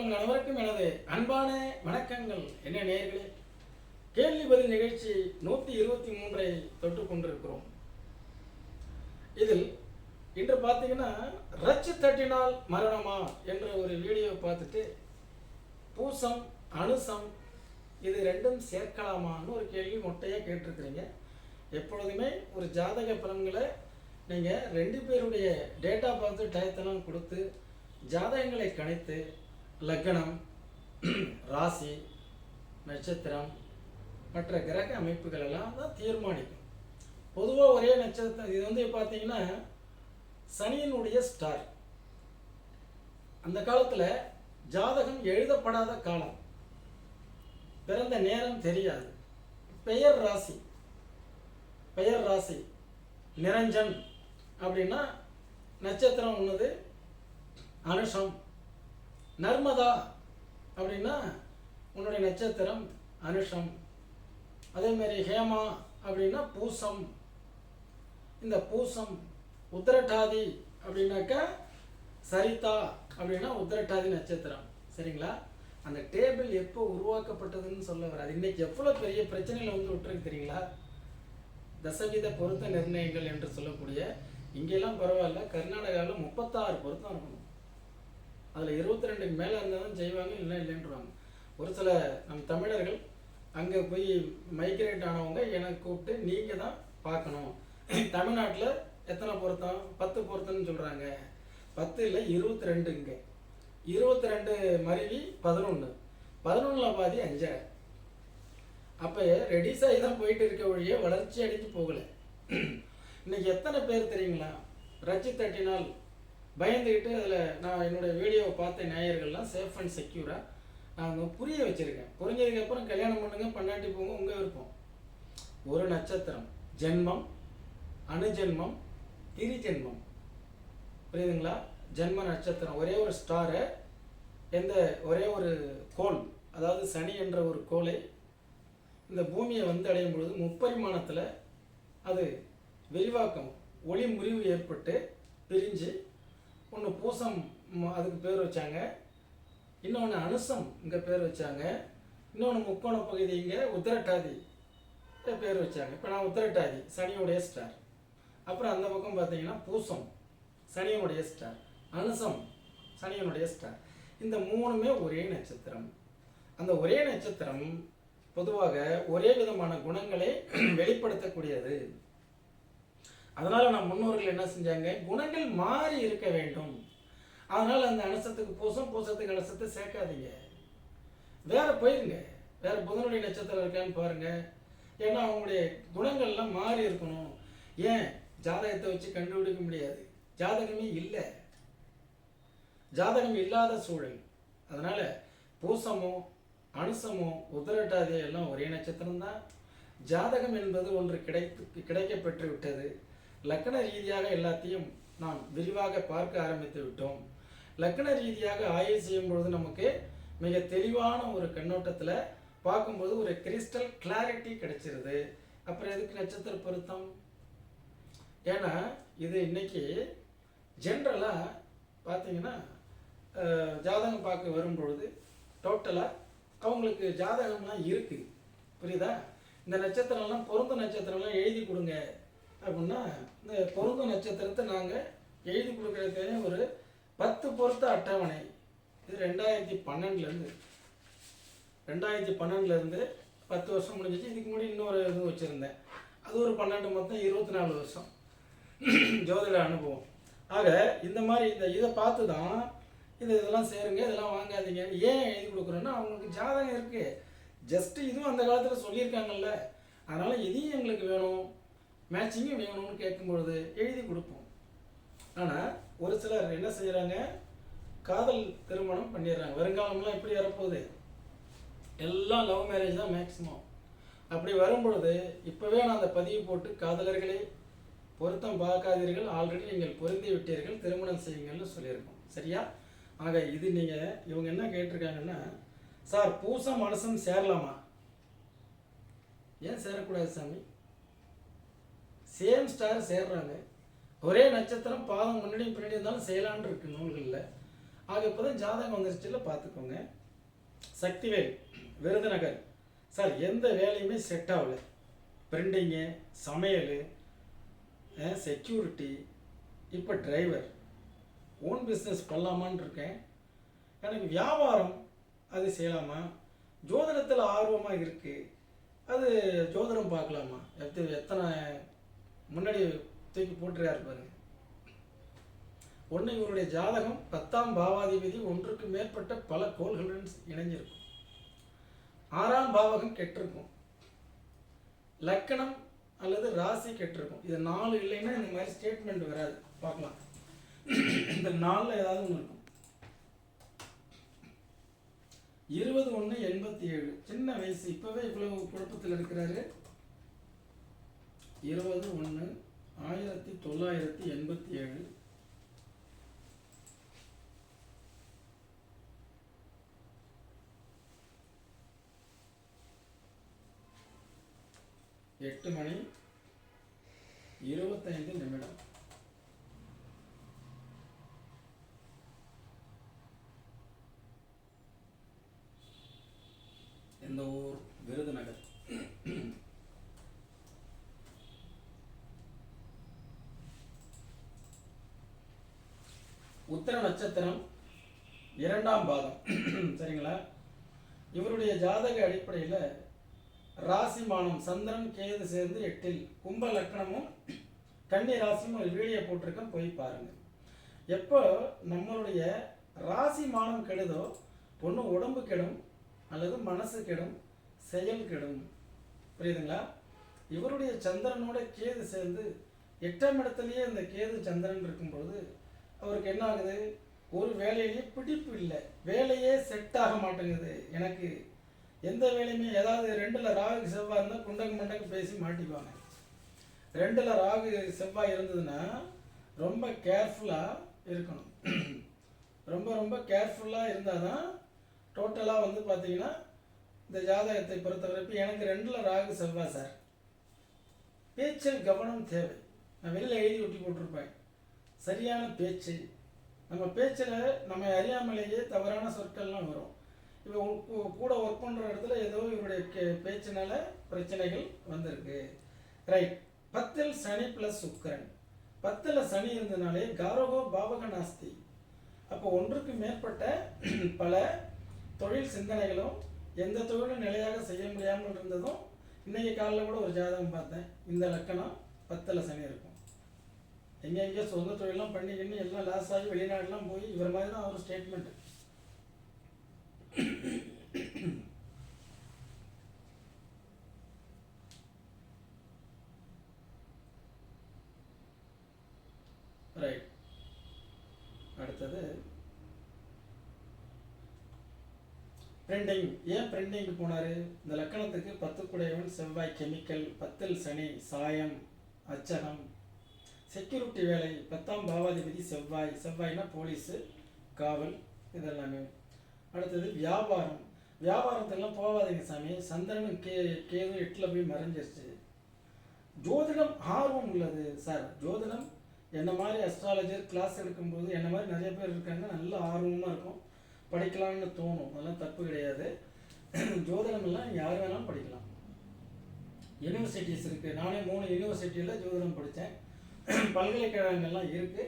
உங்கள் அனைவருக்கும் எனது அன்பான வணக்கங்கள். என்ன நேயர்களே கேள்வி பதில் நிகழ்ச்சி நூற்றி இருபத்தி மூன்றை தொட்டு கொண்டிருக்கிறோம். இதில் இன்று பார்த்தீங்கன்னா ரச்சு தட்டினால் மரணமா என்ற ஒரு வீடியோ பார்த்துட்டு பூசம் அனுசம் இது ரெண்டும் சேர்க்கலாமான்னு ஒரு கேள்வி மொட்டையாக கேட்டிருக்கிறீங்க. எப்பொழுதுமே ஒரு ஜாதக பலன்களை நீங்கள் ரெண்டு பேருடைய டேட்டா பார்த்து டயத்தெல்லாம் கொடுத்து ஜாதகங்களை கணித்து லக்னம் ராசி நட்சத்திரம் மற்ற கிரக அமைப்புகள் எல்லாம் தான் தீர்மானிக்கும். பொதுவாக ஒரே நட்சத்திரம் இது வந்து பார்த்தீங்கன்னா சனியினுடைய ஸ்டார் அந்த காலத்தில் ஜாதகம் எழுதப்படாத காலம். பிறந்த நேரம் தெரியாது. பெயர் ராசி. பெயர் ராசி. நிரஞ்சன். அப்படின்னா நட்சத்திரம் ஒன்றுது அனுஷம். நர்மதா அப்படின்னா உன்னுடைய நட்சத்திரம் அனுஷம். அதே மாதிரி ஹேமா அப்படின்னா பூசம். இந்த பூசம் உத்திரட்டாதி அப்படின்னாக்கா சரிதா அப்படின்னா உத்திரட்டாதி நட்சத்திரம். சரிங்களா? அந்த டேபிள் எப்போ உருவாக்கப்பட்டதுன்னு சொல்ல வராது. இன்னைக்கு எவ்வளோ பெரிய பிரச்சனையில் வந்து விட்டுருக்கு தெரியுங்களா? தசவீத பொருத்த நிர்ணயங்கள் என்று சொல்லக்கூடிய இங்கெல்லாம் பரவாயில்ல கர்நாடகாவில் முப்பத்தாறு பொருத்தம் இருக்கணும். அதில் இருபத்தி ரெண்டுக்கு மேலே இருந்தால் தான் செய்வாங்க இல்லை இல்லைன்றாங்க ஒரு சில நம் தமிழர்கள் அங்கே போய் மைக்ரேட் ஆனவங்க எனக்கு கூப்பிட்டு நீங்கள் தான் பார்க்கணும். தமிழ்நாட்டில் எத்தனை பொருத்தம்? பத்து பொருத்தம்னு சொல்கிறாங்க பத்து இல்லை இருபத்தி ரெண்டு இங்கே. இருபத்தி ரெண்டு மருவி பதினொன்று பதினொன்றில் பாதி அஞ்சாறு அப்போ ரெடியூஸாகி தான் போயிட்டு இருக்க வழியே வளர்ச்சி அடைஞ்சு போகலை. இன்னைக்கு எத்தனை பேர் தெரியுங்களா? ரச்சி தட்டினால் பயந்துக்கிட்டு அதில் நான் என்னுடைய வீடியோவை பார்த்த நேயர்கள்லாம் சேஃப் அண்ட் செக்யூராக நான் புரிய வச்சுருக்கேன். புரிஞ்சதுக்கப்புறம் கல்யாணம் பண்ணுங்க பண்ணாட்டி போங்க உங்கள் விருப்பம். ஒரு நட்சத்திரம் ஜென்மம் அணுஜென்மம் திரிஜென்மம். புரியுதுங்களா? ஜென்ம நட்சத்திரம் ஒரே ஒரு ஸ்டாரை எந்த ஒரே ஒரு கோல் அதாவது சனி என்ற ஒரு கோலை இந்த பூமியை வந்து அடையும் பொழுது முப்பரிமாணத்தில் அது விரிவாக்கம் ஒளி முறிவு ஏற்பட்டு பிரிஞ்சு ஒன்று பூசம் அதுக்கு பேர் வச்சாங்க. இன்னொன்று அனுசம் இங்கே பேர் வச்சாங்க. இன்னொன்று முக்கோண பகுதி இங்கே உத்திரட்டாதி பேர் வச்சாங்க. இப்போ நான் உத்திரட்டாதி சனியுடைய ஸ்டார் அப்புறம் அந்த பக்கம் பார்த்தீங்கன்னா பூசம் சனியனுடைய ஸ்டார் அனுசம் சனியனுடைய ஸ்டார் இந்த மூணுமே ஒரே நட்சத்திரம். அந்த ஒரே நட்சத்திரம் பொதுவாக ஒரே விதமான குணங்களை வெளிப்படுத்தக்கூடியது. அதனால் நம்ம முன்னோர்கள் என்ன செஞ்சாங்க? குணங்கள் மாறி இருக்க வேண்டும். அதனால் அந்த அனுசத்துக்கு பூசம் பூசத்துக்கு அனுசத்தை சேர்க்காதீங்க. வேற போயிருங்க. வேற புதனுடைய நட்சத்திரம் இருக்கான்னு பாருங்க. ஏன்னா அவங்களுடைய குணங்கள்லாம் மாறி இருக்கணும். ஏன்? ஜாதகத்தை வச்சு கண்டுபிடிக்க முடியாது. ஜாதகமே இல்லை. ஜாதகம் இல்லாத சூழல். அதனால் பூசமோ அனுசமோ உதரட்டாதே எல்லாம் ஒரே நட்சத்திரம் தான் ஜாதகம் என்பது ஒன்று கிடைத்து கிடைக்கப்பெற்று விட்டது. லக்கண ரீதியாக எல்லாத்தையும் நாம் விரிவாக பார்க்க ஆரம்பித்து விட்டோம். லக்கண ரீதியாக ஆய்வு செய்யும் பொழுது நமக்கு மிக தெளிவான ஒரு கண்ணோட்டத்தில் பார்க்கும்போது ஒரு கிறிஸ்டல் கிளாரிட்டி கிடைச்சிருது. அப்புறம் எதுக்கு நட்சத்திர பொருத்தம்? ஏன்னா இது இன்னைக்கு ஜென்ரலாக பார்த்தீங்கன்னா ஜாதகம் பார்க்க வரும்பொழுது டோட்டலாக அவங்களுக்கு ஜாதகம்லாம் இருக்குது புரியுதா? இந்த நட்சத்திரம்லாம் பொருந்த நட்சத்திரம்லாம் எழுதி கொடுங்க. அப்படின்னா இந்த பொருந்த நட்சத்திரத்தை நாங்கள் எழுதி கொடுக்குறதுக்கு ஒரு பத்து பொருத்த அட்டவணை. இது ரெண்டாயிரத்தி பன்னெண்டுலேருந்து ரெண்டாயிரத்தி பன்னெண்டுலேருந்து பத்து வருஷம் முடிஞ்சிச்சு. இதுக்கு முன்னாடி இன்னொரு இது வச்சுருந்தேன். அது ஒரு பன்னெண்டு மொத்தம் இருபத்தி நாலு வருஷம். ஜோதிட அனுபவம். ஆக இந்த மாதிரி இந்த இதை பார்த்து தான் இது இதெல்லாம் சேருங்க இதெல்லாம் வாங்காதீங்க. ஏன் எழுதி கொடுக்குறோன்னா அவங்களுக்கு ஜாதகம் இருக்குது ஜஸ்ட்டு இதுவும் அந்த காலத்தில் சொல்லியிருக்காங்கல்ல. அதனால் இதையும் எங்களுக்கு வேணும். மேட்சிங்கும் வேணும்னு கேட்கும்பொழுது எழுதி கொடுப்போம். ஆனால் ஒரு சிலர் என்ன செய்கிறாங்க காதல் திருமணம் பண்ணிடுறாங்க. வருங்காலம்லாம் எப்படி வரப்போகுது? எல்லாம் லவ் மேரேஜ் தான் மேக்ஸிமம் அப்படி வரும்பொழுது இப்போவே நான் அந்த பதிவு போட்டு காதலர்களே பொருத்தம் பார்க்காதீர்கள். ஆல்ரெடி நீங்கள் பொருந்தி விட்டீர்கள். திருமணம் செய்யுங்கள்னு சொல்லியிருக்கோம். சரியா? ஆக இது நீங்கள் இவங்க என்ன கேட்டிருக்காங்கன்னா சார் பூசம் மனசும் சேரலாமா? ஏன் சேரக்கூடாது சாமி? சேம் ஸ்டார் சேர்றாங்க. ஒரே நட்சத்திரம் பாதம் முன்னாடி பின்னாடி இருந்தாலும் செய்யலான்னு இருக்கு நூல்களில். ஆக இப்போ தான் ஜாதகம் வந்துருச்சுல பார்த்துக்கோங்க சக்திவேல் விருதுநகர். சார் எந்த வேலையுமே செட் ஆகல. பிரிண்டிங்கு சமையல் செக்யூரிட்டி இப்போ டிரைவர் ஓன் பிஸ்னஸ் பண்ணலாமான்னு இருக்கேன். எனக்கு வியாபாரம் அது செய்யலாமா? ஜோதிடத்தில் ஆர்வமாக இருக்குது அது ஜோதிடம் பார்க்கலாமா? எத்தனை எத்தனை முன்னாடி தூக்கி போட்டுறாரு பாருங்க. ஒன்று இவருடைய ஜாதகம் பத்தாம் பாவாதிபதி ஒன்றுக்கு மேற்பட்ட பல கோள்களுடன் இணைஞ்சிருக்கும். ஆறாம் பாவகம் கெட்டிருக்கும். லக்கணம் அல்லது ராசி கெட்டிருக்கும். இது நாலு இல்லைன்னா இந்த மாதிரி ஸ்டேட்மெண்ட் வராது. பார்க்கலாம். இந்த நாளில் ஏதாவது ஒன்று இருக்கும். இருபது ஒன்று எண்பத்தி ஏழு. சின்ன வயசு. இப்போவே இவ்வளவு குழப்பத்தில் இருக்கிறாரு. இருபது ஒன்று ஆயிரத்தி தொள்ளாயிரத்தி எண்பத்தி ஏழு. எட்டு மணி இருபத்தைந்து நிமிடம். இந்த ஊர் விருதுநகர். உத்தர நட்சத்திரம் இரண்டாம் பாதம் சரிங்களா? இவருடைய ஜாதக அடிப்படையில் ராசிமானம் சந்திரன் கேது சேர்ந்து எட்டில் கும்ப லக்னமும் கன்னி ராசியும் ஒரு வீடியோ போட்டிருக்கேன் போய் பாருங்கள் எப்போ நம்மளுடைய ராசி மானம் கெடுதோ ஒன்று உடம்பு கெடும் அல்லது மனசு கெடும் செயல் கெடும். புரியுதுங்களா? இவருடைய சந்திரனோட கேது சேர்ந்து எட்டாம் இடத்துலையே இந்த கேது சந்திரன் இருக்கும்பொழுது அவருக்கு என்ன ஆகுது? ஒரு வேலையிலேயே பிடிப்பு இல்லை. வேலையே செட் ஆக மாட்டேங்குது. எனக்கு எந்த வேலையுமே ஏதாவது ரெண்டில் ராகு செவ்வாய் இருந்தால் குண்டக்கு மண்டக்கு பேசி மாட்டிப்பாங்க ரெண்டில் ராகு செவ்வாய் இருந்ததுன்னா ரொம்ப கேர்ஃபுல்லாக இருக்கணும். ரொம்ப ரொம்ப கேர்ஃபுல்லாக இருந்தால் தான் டோட்டலாக வந்து பார்த்தீங்கன்னா இந்த ஜாதகத்தை பொறுத்தவரைக்கும் எனக்கு ரெண்டில் ராகு செவ்வாய் சார். பேச்சில் கவனம் தேவை. நான் வெளியில் எழுதி ஒட்டி போட்டிருப்பேன். சரியான பேச்சு. நம்ம பேச்சில் நம்ம அறியாமலேயே தவறான சொற்கள்லாம் வரும். இப்போ கூட ஒர்க் பண்ணுற இடத்துல ஏதோ இவருடைய கே- பேச்சினால பிரச்சனைகள் வந்திருக்கு. ரைட் பத்தில் சனி ப்ளஸ் சுக்கரன். பத்தில் சனி இருந்தனாலே காரகோ பாவக நாஸ்தி. அப்போ ஒன்றுக்கு மேற்பட்ட பல தொழில் சிந்தனைகளும் எந்த தொழிலும் நிலையாக செய்ய முடியாமல் இருந்ததும் இன்றைக்கி காலையில் கூட ஒரு ஜாதகம் பார்த்தேன். இந்த லக்கணம் பத்தில் சனி இருக்கும். எங்கே எங்கேயோ சொந்த தொழிலாம் பண்ணிக்கின்னு எல்லாம் லாஸ் ஆகி வெளிநாடுலாம் போய் இவர் மாதிரி தான் அவர் ஸ்டேட்மெண்ட் ரைட் அடுத்தது பிரிண்டிங் ஏன் பிரிண்டிங்க்கு போனார்? இந்த லக்கணத்துக்கு பத்துக்குடையவன் செவ்வாய் கெமிக்கல் பத்தில் சனி சாயம் அச்சகம் செக்யூரிட்டி வேலை. பத்தாம் பாவாதிபதி செவ்வாய். செவ்வாய்னா போலீஸு காவல் இதெல்லாமே. அடுத்தது வியாபாரம். வியாபாரத்தெல்லாம் போகாதீங்க சாமி. சந்திரன் கே கேது எட்டில் போய் மறைஞ்சிருச்சு. ஜோதிடம் ஆர்வம் உள்ளது சார். ஜோதிடம் என்ன மாதிரி அஸ்ட்ராலஜர் கிளாஸ் எடுக்கும்போது என்ன மாதிரி நிறைய பேர் இருக்காங்க நல்ல ஆர்வமாக இருக்கும். படிக்கலாம்னு தோணும். அதெல்லாம் தப்பு கிடையாது. ஜோதிடம் எல்லாம் யார் வேணாலும் படிக்கலாம். யூனிவர்சிட்டிஸ் இருக்குது நானே மூணு யூனிவர்சிட்டியில் ஜோதிடம் படித்தேன். பல்கலைக்கழகங்கள்லாம் இருக்குது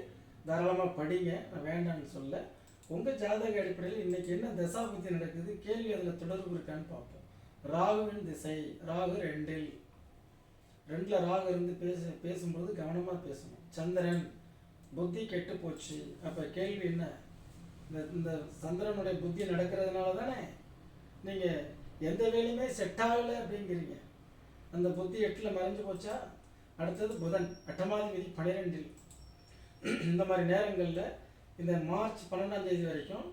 தாராளமாக படிங்க. நான் வேண்டாம்னு சொல்ல. உங்கள் ஜாதக அடிப்படையில் இன்றைக்கி என்ன தசாபுத்தி நடக்குது? கேள்வி அதில் தொடர்பு இருக்கான்னு பார்ப்போம். ராகுவின் திசை ராகு ரெண்டில். ரெண்டில் ராகு இருந்து பேச பேசும்போது கவனமாக பேசணும். சந்திரன் புத்தி கெட்டு போச்சு. அப்போ கேள்வி என்ன? இந்த இந்த சந்திரனுடைய புத்தி நடக்கிறதுனால தானே? நீங்கள் எந்த வேலையுமே செட் ஆகலை அப்படிங்கிறீங்க. அந்த புத்தி எட்டில் மறைஞ்சு போச்சா? அடுத்தது புதன் அட்டமாதிபதி பனிரெண்டில். இந்த மாதிரி நேரங்களில் இந்த மார்ச் பன்னெண்டாம் தேதி வரைக்கும்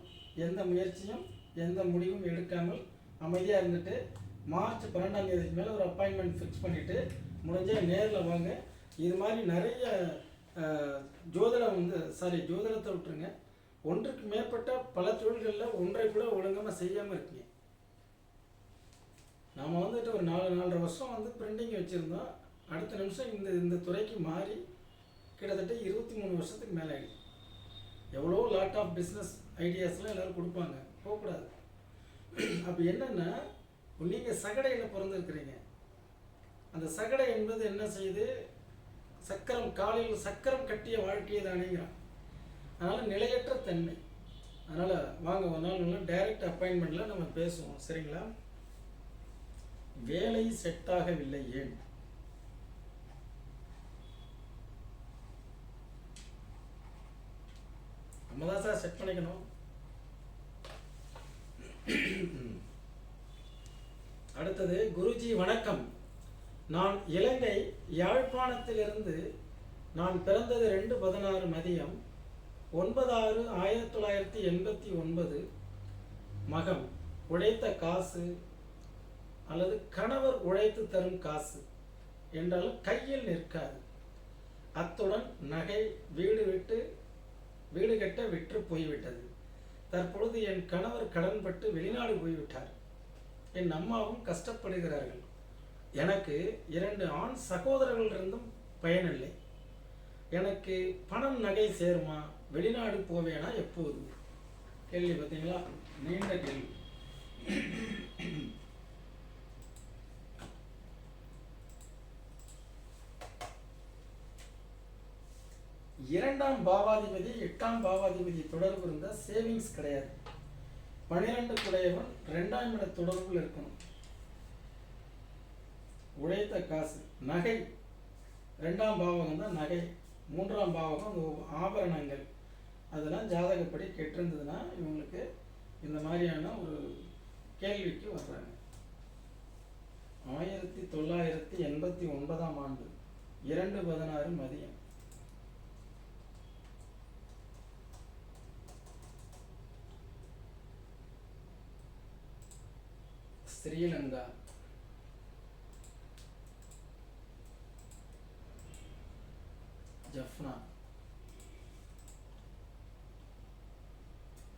எந்த முயற்சியும் எந்த முடிவும் எடுக்காமல் அமைதியாக இருந்துட்டு மார்ச் பன்னெண்டாம் தேதிக்கு மேலே ஒரு அப்பாயின்மெண்ட் ஃபிக்ஸ் பண்ணிவிட்டு முடிஞ்சால் நேரில் வாங்க. இது மாதிரி நிறைய ஜோதிடம் வந்து சாரி ஜோதிடத்தை விட்டுருங்க. ஒன்றுக்கு மேற்பட்ட பல தொழில்களில் ஒன்றை கூட ஒழுங்காக செய்யாமல் இருக்கீங்க. நாம் வந்துட்டு ஒரு நாலு நாலரை வருஷம் வந்து பிரிண்டிங் வச்சுருந்தோம். அடுத்த நிமிஷம் இந்த இந்த துறைக்கு மாறி கிட்டத்தட்ட இருபத்தி மூணு வருஷத்துக்கு மேலே ஆகிடுச்சு எவ்வளோ லாட் ஆஃப் பிஸ்னஸ் ஐடியாஸ்லாம் எல்லோரும் கொடுப்பாங்க. போகக்கூடாது. அப்போ என்னென்னா நீங்கள் சகடையில் பிறந்திருக்கிறீங்க. அந்த சகடை என்பது என்ன செய்யுது? சக்கரம் காலையில் சக்கரம் கட்டிய வாழ்க்கையை தானேங்கிறான் அதனால் நிலையற்ற தன்மை. அதனால் வாங்க ஒரு நாள் நல்லா டைரக்ட் அப்பாயின்மெண்ட்டில் நம்ம பேசுவோம். சரிங்களா? வேலை செட் ஆகவில்லை ஏன்? நம்ம தான் சார் செட் பண்ணிக்கணும். அடுத்தது குருஜி வணக்கம். நான் இலங்கை யாழ்ப்பாணத்திலிருந்து நான் பிறந்தது ரெண்டு பதினாறு மதியம் ஒன்பது ஆறு ஆயிரத்தி தொள்ளாயிரத்தி எண்பத்தி ஒன்பது மகம் உழைத்த காசு அல்லது கணவர் உழைத்து தரும் காசு என்றாலும் கையில் நிற்காது. அத்துடன் நகை வீடு விட்டு வீடு கட்ட விற்று போய்விட்டது. தற்பொழுது என் கணவர் கடன்பட்டு வெளிநாடு போய்விட்டார். என் அம்மாவும் கஷ்டப்படுகிறார்கள். எனக்கு இரண்டு ஆண் சகோதரர்கள் இருந்தும் பயனில்லை. எனக்கு பணம் நகை சேருமா? வெளிநாடு போவேனா எப்போது? கேள்வி பார்த்தீங்களா? நீண்ட கேள்வி. இரண்டாம் பாவாதிபதி எட்டாம் பாவாதிபதி தொடர்பு இருந்தால் சேவிங்ஸ் கிடையாது. பன்னிரெண்டு குடையவன் ரெண்டாம் இட தொடர்பில் இருக்கணும். உழைத்த காசு நகை. ரெண்டாம் பாவகம் தான் நகை. மூன்றாம் பாவகம் அந்த ஆபரணங்கள். அதெல்லாம் ஜாதகப்படி கெட்டிருந்ததுன்னா இவங்களுக்கு இந்த மாதிரியான ஒரு கேள்விக்கு வர்றாங்க. ஆயிரத்தி தொள்ளாயிரத்தி எண்பத்தி ஒன்பதாம் ஆண்டு இரண்டு பதினாறு மதியம். ஸ்ரீலங்கா. ஜஃப்னா.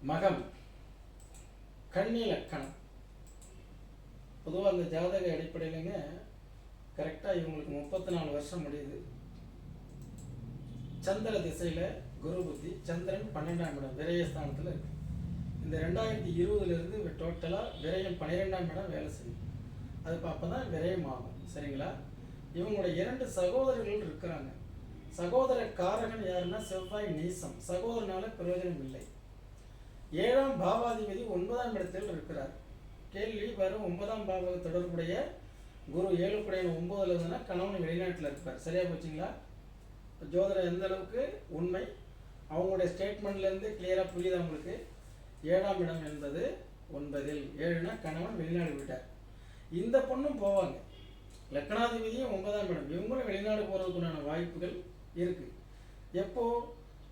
மகம். கன்னி லக்கணம் பொதுவாக அந்த ஜாதக அடிப்படையிலங்க கரெக்டாக இவங்களுக்கு முப்பத்தி நாலு வருஷம் முடியுது. சந்திர திசையில் குரு புத்தி சந்திரன் பன்னெண்டாம் இடம் விரயஸ்தானத்தில் இருக்கு. இந்த ரெண்டாயிரத்தி இருபதுலேருந்து டோட்டலாக விரயம் பன்னிரெண்டாம் இடம் வேலை செய்யும். அது அப்போ தான் விரயம் ஆகும். சரிங்களா? இவங்களோட இரண்டு சகோதரர்கள் இருக்கிறாங்க. சகோதர காரகன் யாருன்னா செவ்வாய் நீசம். சகோதரனால பிரயோஜனம் இல்லை. ஏழாம் பாவாதிபதி ஒன்பதாம் இடத்தில் இருக்கிறார். கேள்வி வரும் ஒன்பதாம் பாவ தொடர்புடைய குரு ஏழுக்குடையன் ஒன்பதுல இருந்ததுன்னா கணவன் வெளிநாட்டில் இருப்பார். சரியா போச்சுங்களா? ஜோதிடம் எந்த அளவுக்கு உண்மை? அவங்களுடைய ஸ்டேட்மெண்ட்லேருந்து கிளியராக புரியுது அவங்களுக்கு ஏழாம் இடம் என்பது ஒன்பதில். ஏழுனா கணவன் வெளிநாடு விட்டார் இந்த பொண்ணும் போவாங்க. லக்னாதிபதியும் ஒன்பதாம் இடம். இவங்களும் வெளிநாடு போகிறதுக்குண்டான வாய்ப்புகள் இருக்குது எப்போ?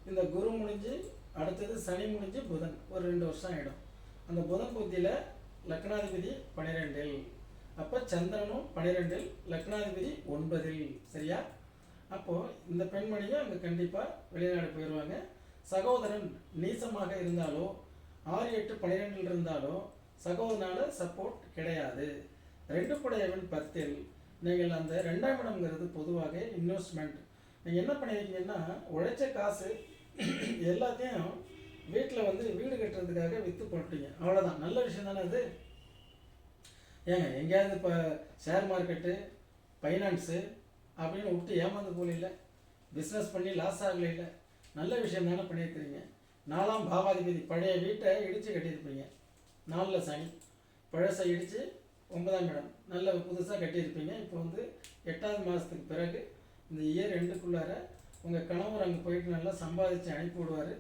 இந்த குரு முடிஞ்சு அடுத்தது சனி முடிஞ்சு புதன். ஒரு ரெண்டு வருஷம் ஆகிடும் அந்த புதன் புத்தியில் லக்னாதிபதி பன்னிரெண்டில் அப்போ சந்திரனும் பன்னிரெண்டில் லக்னாதிபதி ஒன்பதில். சரியா? அப்போது இந்த பெண்மணியும் அங்கே கண்டிப்பாக வெளிநாடு போயிடுவாங்க சகோதரன் நீசமாக இருந்தாலோ ஆறு எட்டு பன்னிரெண்டில் இருந்தாலும் சகோதரனால சப்போர்ட் கிடையாது. ரெண்டு புடையவன் பத்தில் நீங்கள் அந்த ரெண்டாம் இடம்ங்கிறது பொதுவாக இன்வெஸ்ட்மெண்ட் நீங்கள் என்ன பண்ணியிருக்கீங்கன்னா உழைச்ச காசு எல்லாத்தையும் வீட்டில் வந்து வீடு கட்டுறதுக்காக விற்று போட்டீங்க. அவ்வளோதான் நல்ல விஷயம் தானே அது? ஏங்க எங்கேயாவது இப்போ ஷேர் மார்க்கெட்டு ஃபைனான்ஸு அப்படின்னு விட்டு ஏமாந்து போகல பிஸ்னஸ் பண்ணி லாஸ் ஆகல நல்ல விஷயம் தானே பண்ணியிருக்கிறீங்க நாலாம் பாவாதிபதி பழைய வீட்டை இடித்து கட்டியிருப்பீங்க. நாலில் சனி பழசை இடித்து ஒன்பதாம் இடம். நல்ல புதுசாக கட்டியிருப்பீங்க. இப்போ வந்து எட்டாவது மாதத்துக்கு பிறகு இந்த இயர் ரெண்டுக்குள்ளார உங்கள் கணவர் அங்கே போயிட்டு நல்லா சம்பாதிச்சு அனுப்பி விடுவார்.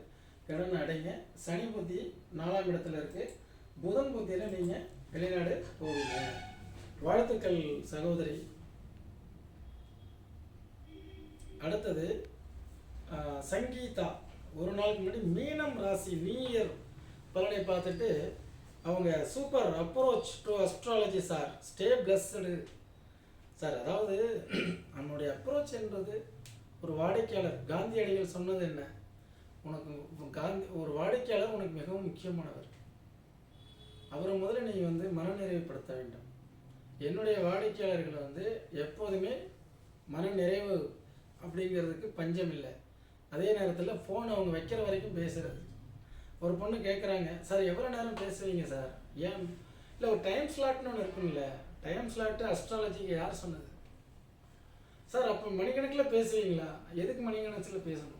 கடன் அடைங்க. சனி புத்தி நாலாம் இடத்துல இருக்குது புதன் புத்தியில் நீங்கள் வெளிநாடு போவீங்க. வாழ்த்துக்கள் சகோதரி. அடுத்தது சங்கீதா. ஒரு நாளுக்கு முன்னாடி மீனம் ராசி நியூ இயர் பலனை பார்த்துட்டு அவங்க super approach to astrology sir stay blessed sir அதாவது நம்மளுடைய அப்ரோச் என்றது ஒரு வாடிக்கையாளர். காந்தியடிகள் சொன்னது என்ன? உனக்கு காந்தி ஒரு வாடிக்கையாளர் உனக்கு மிகவும் முக்கியமானவர். அவரை முதல்ல நீ வந்து மனநிறைவுபடுத்த வேண்டும். என்னுடைய வாடிக்கையாளர்களை வந்து எப்போதுமே மனநிறைவு அப்படிங்கிறதுக்கு பஞ்சம் இல்லை. அதே நேரத்தில் ஃபோன் அவங்க வைக்கிற வரைக்கும் பேசுறது. ஒரு பொண்ணு கேட்குறாங்க சார் எவ்வளோ நேரம் பேசுவீங்க சார்? ஏன்? இல்லை ஒரு டைம் ஸ்லாட்னு ஒன்று இருக்கும்ல. டைம் ஸ்லாட்டு அஸ்ட்ராலஜிக்கு யார் சொன்னது? சார் அப்போ மணிக்கணக்கில் பேசுவீங்களா? எதுக்கு மணிக்கணக்கில் பேசணும்?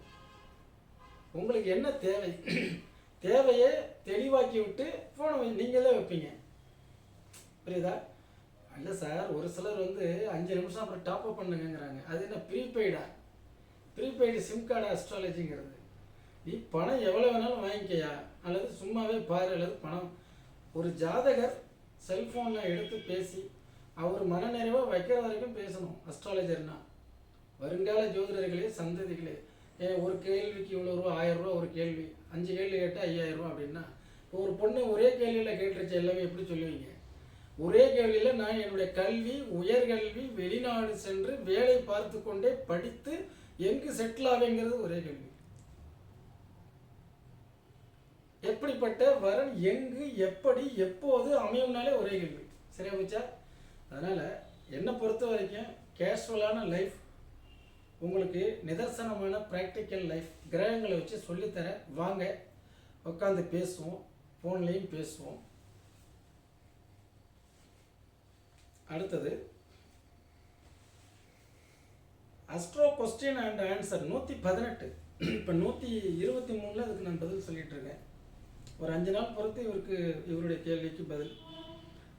உங்களுக்கு என்ன தேவை? தேவையை தெளிவாக்கி விட்டு ஃபோனை நீங்களே வைப்பீங்க. புரியுதா? இல்லை சார் ஒரு சிலர் வந்து அஞ்சு நிமிஷம் அப்புறம் டாப்அப் பண்ணுங்கிறாங்க பண்ணுங்கங்கிறாங்க. அது என்ன ப்ரீபெய்டா ப்ரீபெய்டு சிம் கார்டு அஸ்ட்ராலஜிங்கிறது. நீ பணம் எவ்வளோ வேணாலும் வாங்கிக்கையா? அல்லது சும்மாவே பாரு அல்லது பணம். ஒரு ஜாதகர் செல்ஃபோனில் எடுத்து பேசி அவர் மனநிறைவாக வைக்கிற வரைக்கும் பேசணும் அஸ்ட்ராலஜர்னா. வருங்கால ஜோதிடர்களே சந்ததிகளே ஏன் ஒரு கேள்விக்கு இவ்வளோ ரூபா ஆயிரம் ரூபா ஒரு கேள்வி. அஞ்சு கேள்வி கேட்டால் ஐயாயிரம் ரூபா அப்படின்னா இப்போ ஒரு பொண்ணு ஒரே கேள்வியில் கேட்டுருச்சு எல்லாமே எப்படி சொல்லுவீங்க? ஒரே கேள்வியில் நான் என்னுடைய கல்வி உயர்கல்வி வெளிநாடு சென்று வேலை பார்த்து கொண்டே படித்து எங்கு செட்டில் ஆவேங்கிறது ஒரே கேள்வி. எப்படிப்பட்ட வரன் எங்கு எப்படி எப்போது அமையும்னாலே ஒரே கேள்வி. சரியா போச்சா? அதனால் என்னை பொறுத்த வரைக்கும் கேஷுவலான லைஃப் உங்களுக்கு நிதர்சனமான ப்ராக்டிக்கல் லைஃப் கிரகங்களை வச்சு சொல்லித்தரேன் வாங்க உட்காந்து பேசுவோம் ஃபோன்லேயும் பேசுவோம். அடுத்தது அஸ்ட்ரோ கொஸ்டின் அண்ட் ஆன்சர் நூற்றி பதினெட்டு. இப்போ நூற்றி இருபத்தி மூணில் அதுக்கு நான் பதில் சொல்லிட்டு இருக்கேன். ஒரு அஞ்சு நாள் பொறுத்து இவருக்கு இவருடைய கேள்விக்கு பதில்.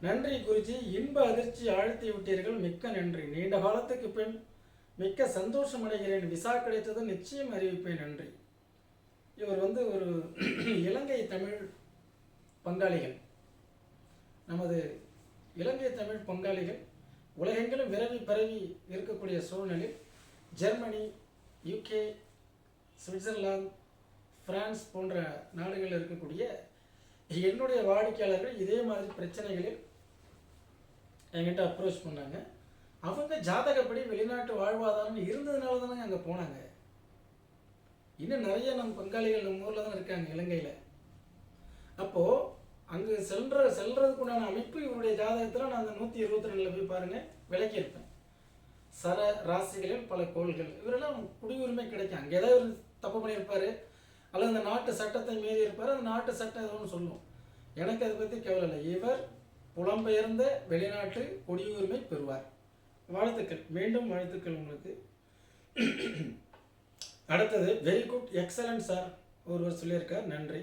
நன்றி குருஜி இன்ப அதிர்ச்சி ஆழ்த்தி விட்டீர்கள் மிக்க நன்றி. நீண்ட காலத்துக்கு பின் மிக்க சந்தோஷம் அடைகிறேன். விசா கிடைத்ததும் நிச்சயம் அறிவிப்பேன். நன்றி. இவர் வந்து ஒரு இலங்கை தமிழ் பங்காளிகள். நமது இலங்கை தமிழ் பங்காளிகள். உலகெங்கிலும் விரவி பரவி இருக்கக்கூடிய சூழ்நிலை ஜெர்மனி யூகே சுவிட்சர்லாந்து ஃப்ரான்ஸ் போன்ற நாடுகளில் இருக்கக்கூடிய என்னுடைய வாடிக்கையாளர்கள் இதே மாதிரி பிரச்சனைகளில் என்கிட்ட அப்ரோச் பண்ணாங்க. அவங்க ஜாதகப்படி வெளிநாட்டு வாழ்வாதாரம் இருந்ததுனால தானே அங்கே போனாங்க. இன்னும் நிறைய நம் பங்காளிகள் நம்ம ஊரில் தான் இருக்காங்க இலங்கையில். அப்போது அங்கே செல்ற செல்றதுக்குண்டான அமைப்பு இவருடைய ஜாதகத்தில் நான் அந்த நூற்றி இருபத்தி ரெண்டில் போய் பாருங்கள் விளக்கியிருப்பேன். சர ராசிகளில் பல கோள்கள். இவரெல்லாம் குடியுரிமை கிடைக்கும். அங்கே ஏதாவது ஒரு தப்பு பண்ணியிருப்பாரு அல்லது அந்த நாட்டு சட்டத்தை மீறி இருப்பார் அந்த நாட்டு சட்டம் எதுவும் சொல்லும். எனக்கு அதை பற்றி கவலை இல்லை. இவர் புலம்பெயர்ந்த வெளிநாட்டு குடியுரிமை பெறுவார். வாழ்த்துக்கள். மீண்டும் வாழ்த்துக்கள் உங்களுக்கு. அடுத்தது வெரி குட் எக்ஸலன்ட் சார் ஒருவர் சொல்லியிருக்கார் நன்றி.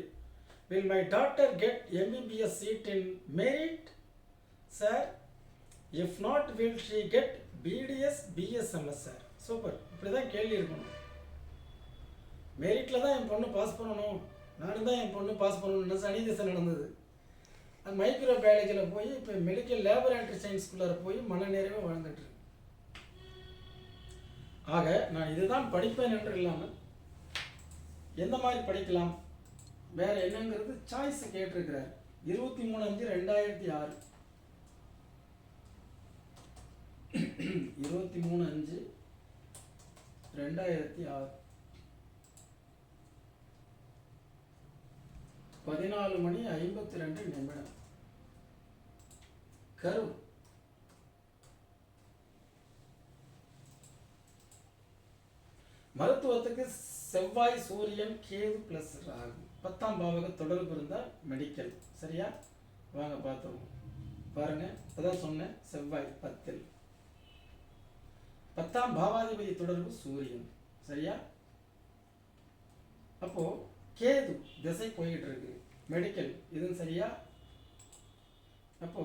Will my daughter get MBBS seat in merit sir if not will she get BDS BSMS sir super இப்படி தான் கேள்வி இருக்கணும். மெரிட்டில் தான் என் பொண்ணு பாஸ் பண்ணணும். நானும் தான் என் பொண்ணு பாஸ் பண்ணணும்னு சனி திசை நடந்தது. அது மைக்ரோ பயாலஜியில் போய் இப்போ மெடிக்கல் லேபரேட்டரி சயின்ஸ்குள்ளார போய் மனநிறைவாக வாழ்ந்துட்டுருக்கு ஆக நான் இதுதான் படிப்பேன் என்று இல்லாமல் எந்த மாதிரி படிக்கலாம்? வேற என்னங்கிறது சாய்ஸ் கேட்டிருக்கிறார். இருபத்தி மூணு அஞ்சு ரெண்டாயிரத்தி ஆறு. இருபத்தி மூணு அஞ்சு ரெண்டாயிரத்தி ஆறு. பதினாலு மணி ஐம்பத்தி ரெண்டு நிமிடம். கரு மருத்துவத்துக்கு செவ்வாய் சூரியன் கேது பிளஸ் ராகு. பத்தாம் பாவக தொடர்பு இருந்தால் மெடிக்கல் சரியா? வாங்க பார்த்துருவோம். பாருங்க அதான் சொன்னேன் செவ்வாய் பத்தில். பத்தாம் பாவாதிபதி தொடர்பு சூரியன். சரியா? அப்போ கேது திசை போயிட்டு இருக்கு மெடிக்கல் இதுவும் சரியா? அப்போ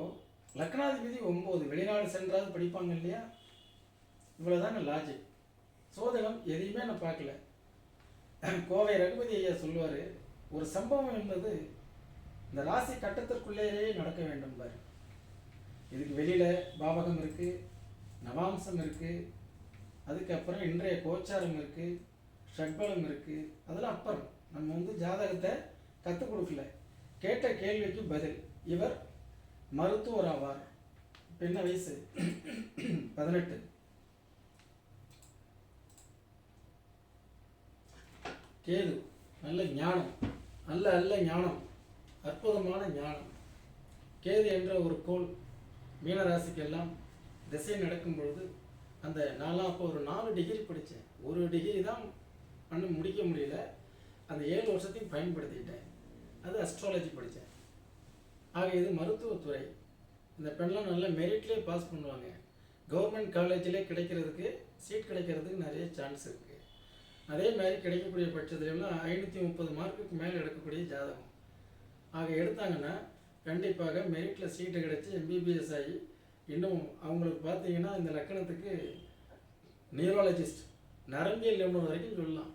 லக்னாதிபதி ஒன்பது வெளிநாடு சென்றாவது படிப்பாங்க இல்லையா? இவ்வளவுதாங்க லாஜிக் சோதகம் எதையுமே நான் பார்க்கல. கோவை ரகுபதி ஐயா சொல்லுவார் ஒரு சம்பவம் என்பது இந்த ராசி கட்டத்திற்குள்ளேயே நடக்க வேண்டும் பாரு. இதுக்கு வெளியில் பாவகம் இருக்குது நவாம்சம் இருக்குது அதுக்கப்புறம் இன்றைய கோச்சாரம் இருக்குது ஷட்பலம் இருக்குது அதெல்லாம் அப்புறம். நம்ம வந்து ஜாதகத்தை கற்றுக் கொடுக்கல. கேட்ட கேள்விக்கு பதில். இவர் மருத்துவர் ஆவார் இப்போ என்ன வயசு. பதினெட்டு. கேது நல்ல ஞானம். நல்ல நல்ல ஞானம். அற்புதமான ஞானம். கேது என்ற ஒரு கோள் மீனராசிக்கெல்லாம் திசை நடக்கும் பொழுது அந்த நாலாம் அப்போ ஒரு நாலு டிகிரி படித்தேன் ஒரு டிகிரி தான் பண்ண முடிக்க முடியல. அந்த ஏழு வருஷத்தையும் பயன்படுத்திக்கிட்டேன். அது அஸ்ட்ராலஜி படித்தேன் ஆக இது மருத்துவத்துறை. இந்த பெண்லாம் நல்ல மெரிட்லேயே பாஸ் பண்ணுவாங்க. கவர்மெண்ட் காலேஜிலே கிடைக்கிறதுக்கு சீட் கிடைக்கிறதுக்கு நிறைய சான்ஸ் இருக்குது அதே மாதிரி கிடைக்கக்கூடிய பட்சத்துலலாம் ஐநூற்றி முப்பது மார்க்குக்கு மேலே எடுக்கக்கூடிய ஜாதகம். ஆக எடுத்தாங்கன்னா கண்டிப்பாக மெரிட்டில் சீட்டு கிடச்சி எம்பிபிஎஸ் ஆகி இன்னும் அவங்களுக்கு பார்த்தீங்கன்னா இந்த லக்கணத்துக்கு நியூராலஜிஸ்ட் நரம்பியல் நிபுணர் வரைக்கும் சொல்லலாம்.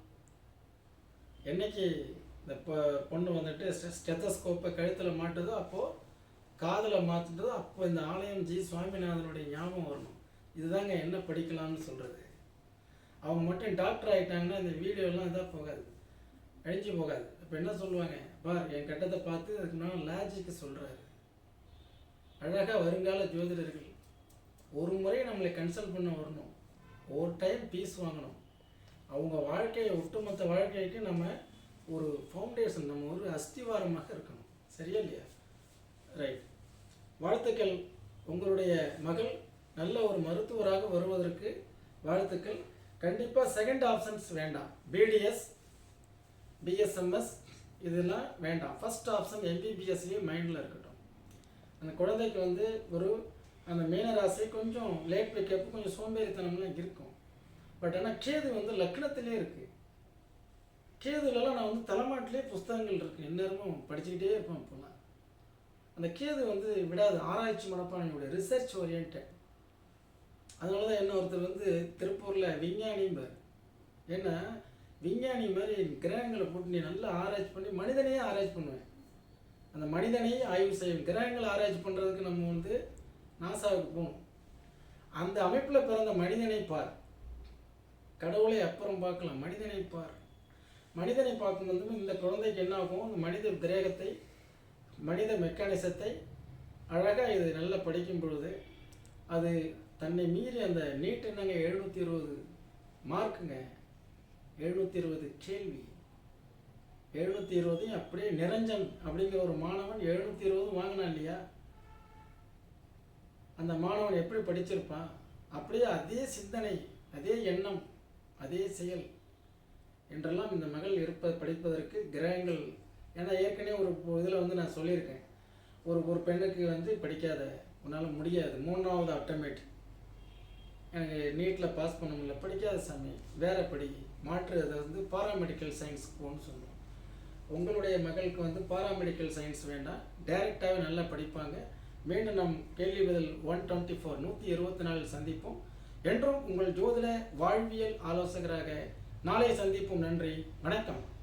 என்னைக்கு இந்த பொ பொண்ணு வந்துட்டு ஸ்டெத்தஸ்கோப்பை கழுத்தில் மாட்டுதோ அப்போது காதில் மாற்றுட்டதோ அப்போ இந்த ஆலயம் ஜி சுவாமிநாதனுடைய ஞாபகம் வரணும். இதுதாங்க என்ன படிக்கலாம்னு சொல்கிறது அவங்க மட்டும் டாக்டர் ஆகிட்டாங்கன்னா இந்த வீடியோலாம் இதாக போகாது. அழிஞ்சு போகாது. இப்போ என்ன சொல்லுவாங்க? பார் என் கட்டத்தை பார்த்து அதுக்கு நான் லாஜிக்கு சொல்கிறாரு அழகாக வருங்கால ஜோதிடர்கள் ஒரு முறை நம்மளை கன்சல்ட் பண்ண வரணும். ஒரு டைம் பீஸ் வாங்கணும். அவங்க வாழ்க்கையை ஒட்டுமொத்த வாழ்க்கைக்கு நம்ம ஒரு ஃபவுண்டேஷன் நம்ம ஒரு அஸ்திவாரமாக இருக்கணும். சரியா இல்லையா? ரைட் வாழ்த்துக்கள். உங்களுடைய மகள் நல்ல ஒரு மருத்துவராக வருவதற்கு வாழ்த்துக்கள். கண்டிப்பாக செகண்ட் ஆப்ஷன்ஸ் வேண்டாம். பிடிஎஸ் பிஎஸ்எம்எஸ் இதெல்லாம் வேண்டாம். ஃபர்ஸ்ட் ஆப்ஷன் எம்பிபிஎஸ்லேயே மைண்டில் இருக்கட்டும். அந்த குழந்தைக்கு வந்து ஒரு அந்த மீனராசி கொஞ்சம் லேட் பிக்கப் கொஞ்சம் சோம்பேறித்தனம்லாம் இருக்கும். பட் ஆனால் கேது வந்து லக்னத்திலே இருக்குது கேதுலலாம் நான் வந்து தலைமாட்டிலே புஸ்தகங்கள் இருக்குது எந்நேரமும் படிச்சுக்கிட்டே இருப்பேன் இப்போலாம். அந்த கேது வந்து விடாது. ஆராய்ச்சி மனப்பான்மையோட ரிசர்ச் ஓரியன்ட் அதனால தான் என்ன ஒருத்தர் வந்து திருப்பூரில் விஞ்ஞானிம்பார் ஏன்னா விஞ்ஞானி மாதிரி கிரகங்களை போட்டு நீ நல்லா ஆராய்ச்சி பண்ணி மனிதனையே ஆராய்ச்சி பண்ணுவேன். அந்த மனிதனையே ஆய்வு செய்யும் கிரகங்களை ஆராய்ச்சி பண்ணுறதுக்கு நம்ம வந்து நாசாவுக்கு போகணும். அந்த அமைப்பில் பிறந்த மனிதனை பார். கடவுளை அப்புறம் பார்க்கலாம். மனிதனை பார். மனிதனை பார்க்கும்போது இந்த குழந்தைக்கு என்ன ஆகும்? இந்த மனித கிரேகத்தை மனித மெக்கானிசத்தை அழகாக இது நல்லா படிக்கும் பொழுது அது தன்னை மீறி அந்த நீட் என்னங்க எழுநூற்றி இருபது மார்க்குங்க. எழுநூற்றி இருபது கேள்வி. எழுநூற்றி இருபதையும் அப்படியே நிரஞ்சன் அப்படிங்கிற ஒரு மாணவன் எழுநூற்றி இருபது வாங்கினான் இல்லையா? அந்த மாணவன் எப்படி படிச்சிருப்பான்? அப்படியே அதே சிந்தனை அதே எண்ணம் அதே செயல் என்றெல்லாம் இந்த மகள் இருப்ப படிப்பதற்கு கிரகங்கள். ஏன்னா ஏற்கனவே ஒரு இதில் வந்து நான் சொல்லியிருக்கேன். ஒரு ஒரு பெண்ணுக்கு வந்து படிக்காத உன்னால் முடியாது. மூணாவது அட்டமேட். எனக்கு நீட்டில் பாஸ் பண்ண முடியல. படிக்காத சாமி வேற படி. மாற்று அதை வந்து பாராமெடிக்கல் சயின்ஸ் போகணும்னு சொல்லுவோம் உங்களுடைய மகளுக்கு வந்து பாராமெடிக்கல் சயின்ஸ் வேண்டாம். டைரெக்டாகவே நல்லா படிப்பாங்க. மீண்டும் நம் கேள்வி பதில் ஒன் டுவெண்ட்டி ஃபோர் நூற்றி இருபத்தி நாலில் சந்திப்போம். என்றும் உங்கள் ஜோதிட வாழ்வியல் ஆலோசகராக நாளை சந்திப்போம். நன்றி. வணக்கம்.